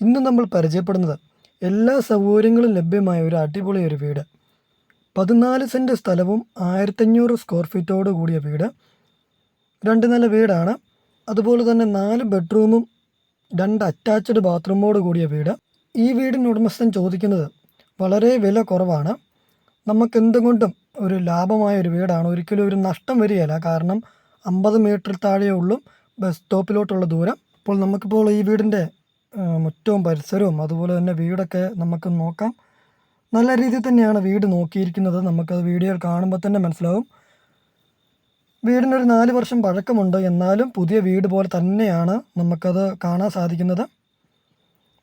ഇന്ന് നമ്മൾ പരിചയപ്പെടുന്നത് എല്ലാ സൗകര്യങ്ങളും ലഭ്യമായ ഒരു അടിപൊളി ഒരു വീട്. പതിനാല് സെന്റ് സ്ഥലവും ആയിരത്തഞ്ഞൂറ് സ്ക്വയർ ഫീറ്റോട് കൂടിയ വീട്. രണ്ട് നില വീടാണ്. അതുപോലെ തന്നെ നാല് ബെഡ്റൂമും രണ്ട് അറ്റാച്ച്ഡ് ബാത്റൂമോട് കൂടിയ വീട്. ഈ വീടിന് ഉടമസ്ഥൻ ചോദിക്കുന്നത് വളരെ വില കുറവാണ്. നമുക്ക് എന്തുകൊണ്ടും ഒരു ലാഭമായ ഒരു വീടാണ്. ഒരിക്കലും ഒരു നഷ്ടം വരികയില്ല. കാരണം അമ്പത് മീറ്റർ താഴെയുള്ളും ബസ് സ്റ്റോപ്പിലോട്ടുള്ള ദൂരം. അപ്പോൾ നമുക്കിപ്പോൾ ഈ വീടിന്റെ മുറ്റവും പരിസരവും അതുപോലെ തന്നെ വീടൊക്കെ നമുക്ക് നോക്കാം. നല്ല രീതിയിൽ തന്നെയാണ് വീട് നോക്കിയിരിക്കുന്നത്. നമുക്കത് വീഡിയോയിൽ കാണുമ്പോൾ തന്നെ മനസ്സിലാവും. വീടിനൊരു നാല് വർഷം പഴക്കമുണ്ട്. എന്നാലും പുതിയ വീട് പോലെ തന്നെയാണ് നമുക്കത് കാണാൻ സാധിക്കുന്നത്.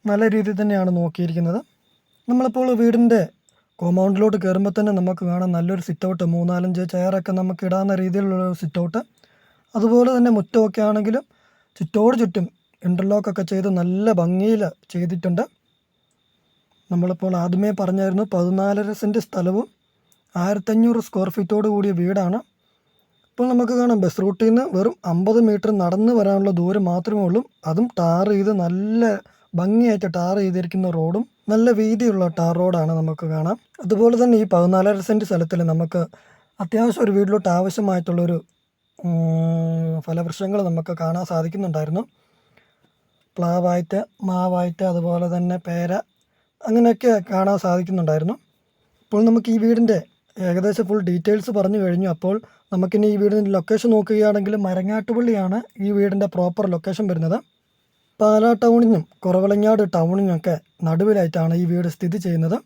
നല്ല രീതിയിൽ തന്നെയാണ് നോക്കിയിരിക്കുന്നത്. നമ്മളിപ്പോൾ വീടിന്റെ കോമ്പൗണ്ടിലോട്ട് കയറുമ്പോൾ തന്നെ നമുക്ക് കാണാം നല്ലൊരു സിറ്റ് ഔട്ട് മൂന്നാലഞ്ച് ചെയറൊക്കെ നമുക്ക് ഇടാവുന്ന രീതിയിലുള്ള സിറ്റൗട്ട്. അതുപോലെ തന്നെ മുറ്റമൊക്കെ ആണെങ്കിലും ചുറ്റോട് ചുറ്റും ഇന്റർലോക്കൊക്കെ ചെയ്ത് നല്ല ഭംഗിയിൽ ചെയ്തിട്ടുണ്ട്. നമ്മളിപ്പോൾ ആദ്യമേ പറഞ്ഞായിരുന്നു പതിനാലര സെന്റ് സ്ഥലവും ആയിരത്തഞ്ഞൂറ് സ്ക്വയർ ഫീറ്റോട് കൂടിയ വീടാണ്. ഇപ്പോൾ നമുക്ക് കാണാം ബസ് റൂട്ടിൽ നിന്ന് വെറും അമ്പത് മീറ്റർ നടന്ന് വരാനുള്ള ദൂരം മാത്രമേ ഉള്ളൂ. അതും ടാർ ചെയ്ത് നല്ല ഭംഗിയായിട്ട് ടാർ ചെയ്തിരിക്കുന്ന റോഡും നല്ല വീതിയുള്ള ടാർ റോഡാണ് നമുക്ക് കാണാം. അതുപോലെ തന്നെ ഈ പതിനാലര സെന്റ് സ്ഥലത്തിൽ നമുക്ക് അത്യാവശ്യം ഒരു വീട്ടിലോട്ട് ആവശ്യമായിട്ടുള്ളൊരു ഫലവൃക്ഷങ്ങൾ നമുക്ക് കാണാൻ സാധിക്കുന്നുണ്ടായിരുന്നു. പ്ലാവായിട്ട് മാവായിട്ട് അതുപോലെ തന്നെ പേര അങ്ങനെയൊക്കെ കാണാൻ സാധിക്കുന്നുണ്ടായിരുന്നു. ഇപ്പോൾ നമുക്ക് ഈ വീടിന്റെ ഏകദേശം ഫുൾ ഡീറ്റെയിൽസ് പറഞ്ഞു കഴിഞ്ഞു. അപ്പോൾ നമുക്കിനി ഈ വീടിന്റെ ലൊക്കേഷൻ നോക്കുകയാണെങ്കിൽ മരങ്ങാട്ടുപള്ളിയാണ് ഈ വീടിന്റെ പ്രോപ്പർ ലൊക്കേഷൻ വരുന്നത്. പാലാ ടൗണിനും കുറവലങ്ങാട് ടൗണിനൊക്കെ നടുവിലായിട്ടാണ് ഈ വീട് സ്ഥിതി ചെയ്യുന്നത്.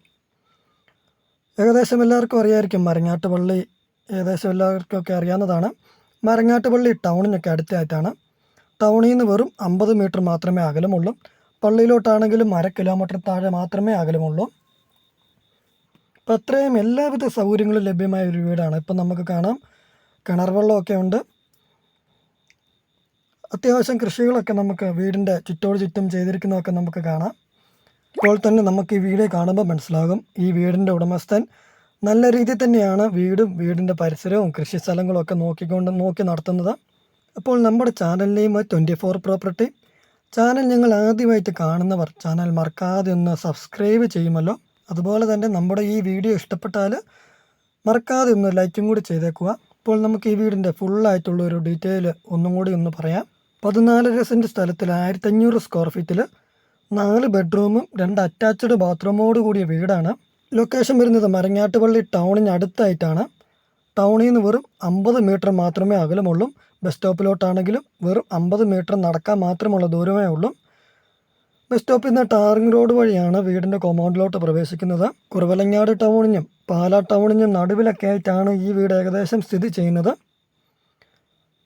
ഏകദേശം എല്ലാവർക്കും അറിയായിരിക്കും മരങ്ങാട്ടുപള്ളി. ഏകദേശം എല്ലാവർക്കും ഒക്കെ അറിയാവുന്നതാണ്. മരങ്ങാട്ടുപള്ളി ടൗണിനൊക്കെ അടുത്തായിട്ടാണ്. ടൗണിൽ നിന്ന് വെറും അമ്പത് മീറ്റർ മാത്രമേ അകലമുള്ളൂ. പള്ളിയിലോട്ടാണെങ്കിലും അര കിലോമീറ്റർ താഴെ മാത്രമേ അകലമുള്ളൂ. ഇപ്പം അത്രയും എല്ലാവിധ സൗകര്യങ്ങളും ലഭ്യമായ ഒരു വീടാണ് ഇപ്പം നമുക്ക് കാണാം. കിണർ വെള്ളമൊക്കെ ഉണ്ട്. അത്യാവശ്യം കൃഷികളൊക്കെ നമുക്ക് വീടിന്റെ ചുറ്റോട് ചുറ്റും ചെയ്തിരിക്കുന്നതൊക്കെ നമുക്ക് കാണാം. ഇപ്പോൾ തന്നെ നമുക്ക് ഈ വീഡിയോ കാണുമ്പോൾ മനസ്സിലാകും. ഈ വീടിന്റെ ഉടമസ്ഥൻ നല്ല രീതിയിൽ തന്നെയാണ് വീടും വീടിന്റെ പരിസരവും കൃഷി സ്ഥലങ്ങളും ഒക്കെ നോക്കിക്കൊണ്ട് നോക്കി നടത്തുന്നത്. അപ്പോൾ നമ്മുടെ ചാനലിനെയും name twenty four property channel ഞങ്ങൾ ആദ്യമായിട്ട് കാണുന്നവർ ചാനൽ മറക്കാതെ ഒന്ന് സബ്സ്ക്രൈബ് ചെയ്യുമല്ലോ. അതുപോലെ തന്നെ നമ്മുടെ ഈ വീഡിയോ ഇഷ്ടപ്പെട്ടാൽ മറക്കാതെ ഒന്ന് ലൈക്കും കൂടി ചെയ്തേക്കുക. ഇപ്പോൾ നമുക്ക് ഈ വീടിന്റെ ഫുള്ളായിട്ടുള്ള ഒരു ഡീറ്റെയിൽ ഒന്നും കൂടി ഒന്ന് പറയാം. പതിനാലര സെന്റ് സ്ഥലത്തിൽ ആയിരത്തഞ്ഞൂറ് സ്ക്വയർ ഫീറ്റിൽ നാല് ബെഡ്റൂമും രണ്ട് അറ്റാച്ച്ഡ് ബാത്റൂമോട് കൂടിയ വീടാണ്. ലൊക്കേഷൻ വരുന്നത് മരങ്ങാട്ടുപള്ളി ടൗണിന് അടുത്തായിട്ടാണ്. ടൗണിൽ നിന്ന് വെറും അമ്പത് മീറ്റർ മാത്രമേ അകലമുള്ളൂ. ബസ് സ്റ്റോപ്പിലോട്ടാണെങ്കിലും വെറും അമ്പത് മീറ്റർ നടക്കാൻ മാത്രമുള്ള ദൂരമേ ഉള്ളൂ. ബസ് സ്റ്റോപ്പിൽ നിന്ന് ടാറിംഗ് റോഡ് വഴിയാണ് വീടിന്റെ കോമ്പൗണ്ടിലോട്ട് പ്രവേശിക്കുന്നത്. കുറവലങ്ങാട് ടൗണിനും പാലാ ടൗണിനും നടുവിലൊക്കെ ആയിട്ടാണ് ഈ വീട് ഏകദേശം സ്ഥിതി ചെയ്യുന്നത്.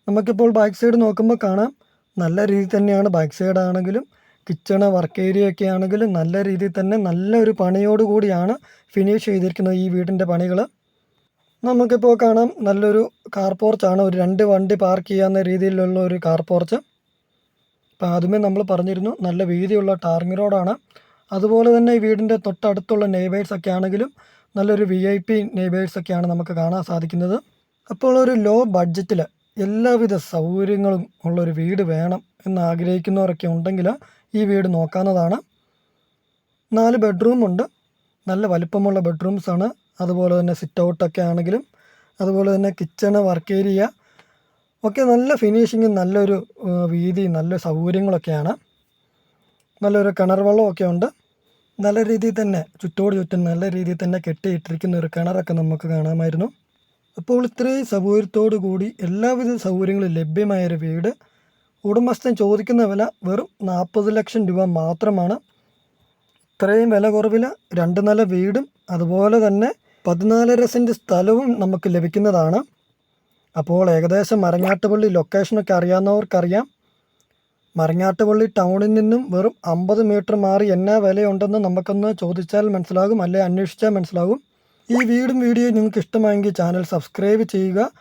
നമുക്കിപ്പോൾ ബാക്ക് സൈഡ് നോക്കുമ്പോൾ കാണാം. നല്ല രീതിയിൽ തന്നെയാണ് ബാക്ക് സൈഡ് ആണെങ്കിലും കിച്ചണ് വർക്ക് ഏരിയ ഒക്കെ ആണെങ്കിലും നല്ല രീതിയിൽ തന്നെ നല്ലൊരു പണിയോടുകൂടിയാണ് ഫിനിഷ് ചെയ്തിരിക്കുന്നത് ഈ വീടിന്റെ പണികൾ നമുക്കിപ്പോൾ കാണാം നല്ലൊരു കാർ പോർച്ചാണ് ഒരു രണ്ട് വണ്ടി പാർക്ക് ചെയ്യാവുന്ന രീതിയിലുള്ള ഒരു കാർ പോർച്ച് അപ്പോൾ ആദ്യമേ നമ്മൾ പറഞ്ഞിരുന്നു നല്ല വീതിയുള്ള ടാറിങ് റോഡാണ് അതുപോലെ തന്നെ ഈ വീടിന്റെ തൊട്ടടുത്തുള്ള നെയ്ബേഴ്സ് ഒക്കെ ആണെങ്കിലും നല്ലൊരു വി ഐ പി നെയ്ബേഴ്സൊക്കെയാണ് നമുക്ക് കാണാൻ സാധിക്കുന്നത്. അപ്പോൾ ഒരു ലോ ബഡ്ജറ്റിൽ എല്ലാവിധ സൗകര്യങ്ങളും ഉള്ളൊരു വീട് വേണം എന്ന് ആഗ്രഹിക്കുന്നവരൊക്കെ ഉണ്ടെങ്കിൽ ഈ വീട് നോക്കാവുന്നതാണ്. നാല് ബെഡ്റൂമുണ്ട് നല്ല വലിപ്പമുള്ള ബെഡ്റൂംസാണ് അതുപോലെ തന്നെ സിറ്റ് ഔട്ടൊക്കെ ആണെങ്കിലും അതുപോലെ തന്നെ കിച്ചണ് വർക്ക് ഏരിയ ഒക്കെ നല്ല ഫിനിഷിങ്ങും നല്ലൊരു വീതി നല്ല സൗകര്യങ്ങളൊക്കെയാണ്. നല്ലൊരു കിണർ വെള്ളമൊക്കെ ഉണ്ട്. നല്ല രീതിയിൽ തന്നെ ചുറ്റോട് ചുറ്റും നല്ല രീതിയിൽ തന്നെ കെട്ടിയിട്ടിരിക്കുന്ന ഒരു കിണറൊക്കെ നമുക്ക് കാണാമായിരുന്നു. അപ്പോൾ ഇത്രയും സൗകര്യത്തോടു കൂടി എല്ലാവിധ സൗകര്യങ്ങളും ലഭ്യമായൊരു വീട്. ഉടമസ്ഥൻ ചോദിക്കുന്ന വില വെറും നാൽപ്പത് ലക്ഷം രൂപ മാത്രമാണ്. ഇത്രയും വില കുറവിൽ രണ്ട് നില വീടും അതുപോലെ തന്നെ പതിനാലര സെന്റ് സ്ഥലവും നമുക്ക് ലഭിക്കുന്നതാണ്. അപ്പോൾ ഏകദേശം മരങ്ങാട്ടുപള്ളി ലൊക്കേഷനൊക്കെ അറിയാവുന്നവർക്കറിയാം. മരങ്ങാട്ടുപള്ളി ടൗണിൽ നിന്നും വെറും അമ്പത് മീറ്റർ മാറി എന്നാ വിലയുണ്ടെന്ന് നമുക്കൊന്ന് ചോദിച്ചാൽ മനസ്സിലാകും അല്ലെ അന്വേഷിച്ചാൽ മനസ്സിലാകും. ഈ വീടും വീഡിയോ നിങ്ങൾക്ക് ഇഷ്ടമായെങ്കിൽ ചാനൽ സബ്സ്ക്രൈബ് ചെയ്യുക.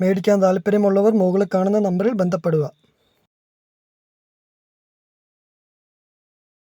മേടിക്കാൻ താല്പര്യമുള്ളവർ മുകളിൽ കാണുന്ന നമ്പറിൽ ബന്ധപ്പെടുക.